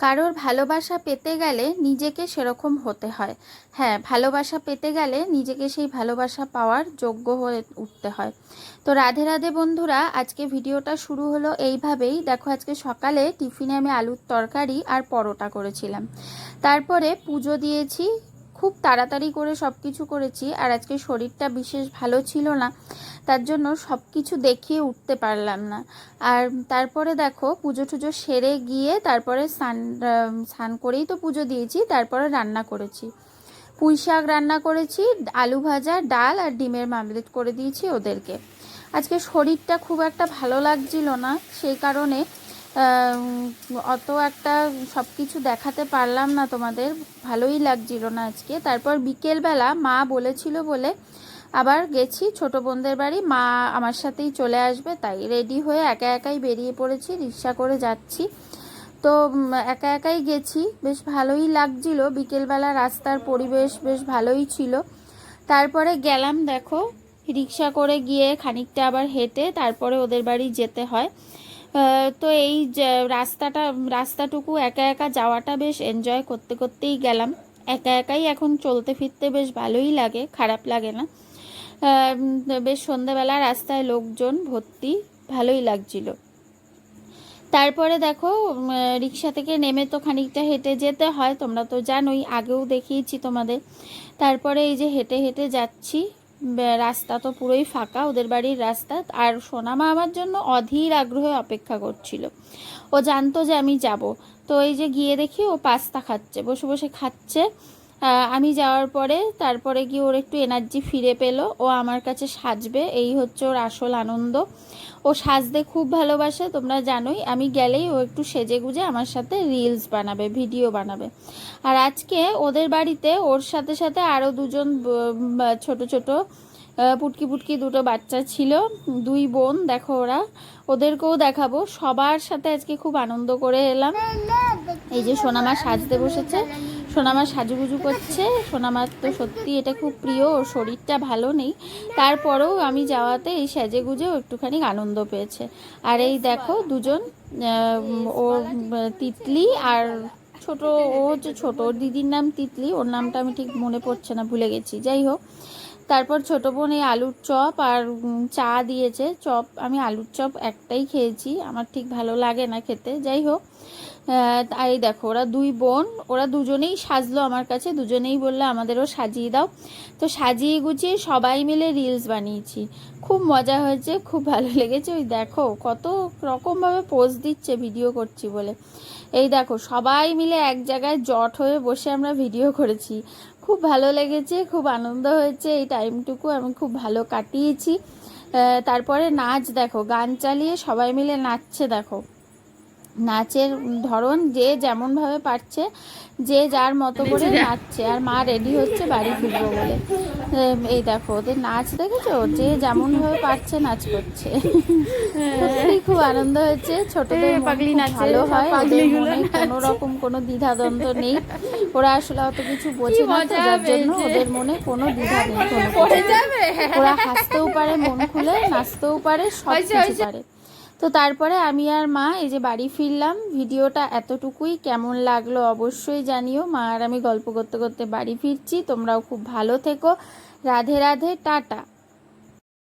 কারোর ভালোবাসা পেতে গেলে নিজেকে সেরকম হতে হয়। হ্যাঁ ভালোবাসা পেতে গেলে নিজেকে সেই ভালোবাসা পাওয়ার যোগ্য হয়ে উঠতে হয়। তো রাধে রাধে বন্ধুরা, আজকে ভিডিওটা শুরু হলো এইভাবেই। দেখো, আজকে সকালে টিফিনে আমি আলুর তরকারি আর পরোটা করেছিলাম। তারপরে পুজো দিয়েছি, খুব তাড়াতাড়ি করে সব কিছু করেছি, আর আজকে শরীরটা বিশেষ ভালো ছিল না। তার জন্য সব কিছু দেখিয়ে উঠতে পারলাম না। আর তারপরে দেখো, পুজো টুজো সেরে গিয়ে তারপরে স্নান স্নান করেই তো পুজো দিয়েছি, তারপরে রান্না করেছি। পুঁই শাক রান্না করেছি, আলু ভাজা, ডাল আর ডিমের মামলেট করে দিয়েছি ওদেরকে। আজকে শরীরটা খুব একটা ভালো লাগছিল না, সেই কারণে অত একটা সব কিছু দেখাতে পারলাম না তোমাদের, ভালোই লাগছিল না আজকে। তারপর বিকেলবেলা মা বলেছিল বলে আবার গেছি, ছোট বোনদের বাড়ি। মা আমার সাথেই চলে আসবে, তাই রেডি হয়ে একা একাই বেরিয়ে পড়েছি, রিক্সা করে যাচ্ছি। তো একা একাই গেছি, বেশ ভালোই লাগছিল। বিকেলবেলা রাস্তার পরিবেশ বেশ ভালোই ছিল। তারপরে গেলাম, দেখো, রিক্সা করে গিয়ে খানিকটা আবার হেঁটে তারপরে ওদের বাড়ি যেতে হয়। তো এই রাস্তাটা, রাস্তাটুকু একা একা যাওয়াটা বেশ এনজয় করতে করতেই গেলাম। একা একাই এখন চলতে ফিরতে বেশ ভালোই লাগে, খারাপ লাগে না। বেশ সন্ধ্যাবেলা রাস্তায় লোকজন ভর্তি, ভালোই লাগছিল। তারপরে দেখো রিক্সা থেকে নেমে তো খানিকটা হেঁটে যেতে হয়, তোমরা তো জানোই, আগেও দেখিয়েছি তোমাদের। তারপরে এই যে হেঁটে হেঁটে যাচ্ছি রাস্তা তো পুরোই ফাঁকা, ওদের বাড়ির রাস্তা। আর সোনামা আমার জন্য অধীর আগ্রহে অপেক্ষা করছিল। ও জানতো যে আমি যাব। তো এই যে গিয়ে দেখি ও পাস্তা খাচ্ছে, বসে বসে খাচ্ছে। আমি যাওয়ার পরে তারপরে গিয়ে ওর একটু এনার্জি ফিরে পেল। ও আমার কাছে সাজবে। এই হচ্ছে ওর আসল আনন্দ। ও সাজতে খুব ভালোবাসে, তোমরা জানোই। আমি গেলেই ও একটু সেজে গুজে আমার সাথে রিলস বানাবে ভিডিও বানাবে। আর আজকে ওদের বাড়িতে ওর সাথে সাথে আরও দুজন ছোট ছোট পুটকি পুটকি দুটো বাচ্চা ছিল। দুই বোন, দেখো ওরা। ওদেরকেও দেখাবো। সবার সাথে আজকে খুব আনন্দ করে এলাম। এই যে সোনামা সাজতে বসেছে। সোনামা সাজুগুজু করছে। সোনামার তো সত্যি এটা খুব প্রিয়, ওর শরীরটা ভালো নেই। তারপরেও আমি যাওয়াতে এই সেজে গুজেও একটুখানি আনন্দ পেয়েছে। আর এই দেখো দুজন ও তিতলি আর ছোট, ও হচ্ছে ছোট, ওর দিদির নাম তিতলি, ওর নামটা আমি ঠিক মনে পড়ছে না, ভুলে গেছি। যাই হোক, তারপর ছোট বোন এই আলুর চপ আর চা দিয়েছে। চপ, আমি আলুর চপ একটাই খেয়েছি, আমার ঠিক ভালো লাগে না খেতে। যাই হোক এই দেখো, ওরা দুই বোন, ওরা দুজনেই সাজলো আমার কাছে, দুজনেই বলল আমাদেরও সাজিয়ে দাও। তো সাজিয়ে গুছিয়ে সবাই মিলে রিলস বানিয়েছি। খুব মজা হয়েছে, খুব ভালো লেগেছে। ওই দেখো, কত রকমভাবে পোজ দিচ্ছে ভিডিও করছি বলে। এই দেখো, সবাই মিলে এক জায়গায় জট হয়ে বসে আমরা ভিডিও করেছি। খুব ভালো লেগেছে, খুব আনন্দ হয়েছে, এই টাইমটুকু আমি খুব ভালো কাটিয়েছি। তারপরে নাচ দেখো, গান চালিয়ে সবাই মিলে নাচছে দেখো। নাচের ধরন যে যেমনভাবে পারছে যে যার মতো করে নাচছে। আর মা রেডি হচ্ছে বাড়ি ফিরবো বলে। এই দেখো ওদের নাচ দেখেছ? যে যেমনভাবে পারছে নাচ করছে। সত্যি খুব আনন্দ হয়েছে। ছোটদের মন পাগলি নাচে, ভালো হয়। মনে কোনো রকম কোনো দ্বিধাদ্বন্দ্ব নেই। ওরা আসলে অত কিছু বোঝে না যার জন্য ওদের মনে কোনো দ্বিধা নেই। ওরা হাসতেও পারে মন খুলে নাচতেও পারে সব কিছু পারে। তো তারপরে আমি আর মা এই যে বাড়ি ফিরলাম। ভিডিওটা এতটুকুই। কেমন লাগল অবশ্যই জানিও। মা আর আমি গল্প করতে করতে বাড়ি ফিরছি। তোমরাও খুব ভালো থেকো। রাধে রাধে, টাটা।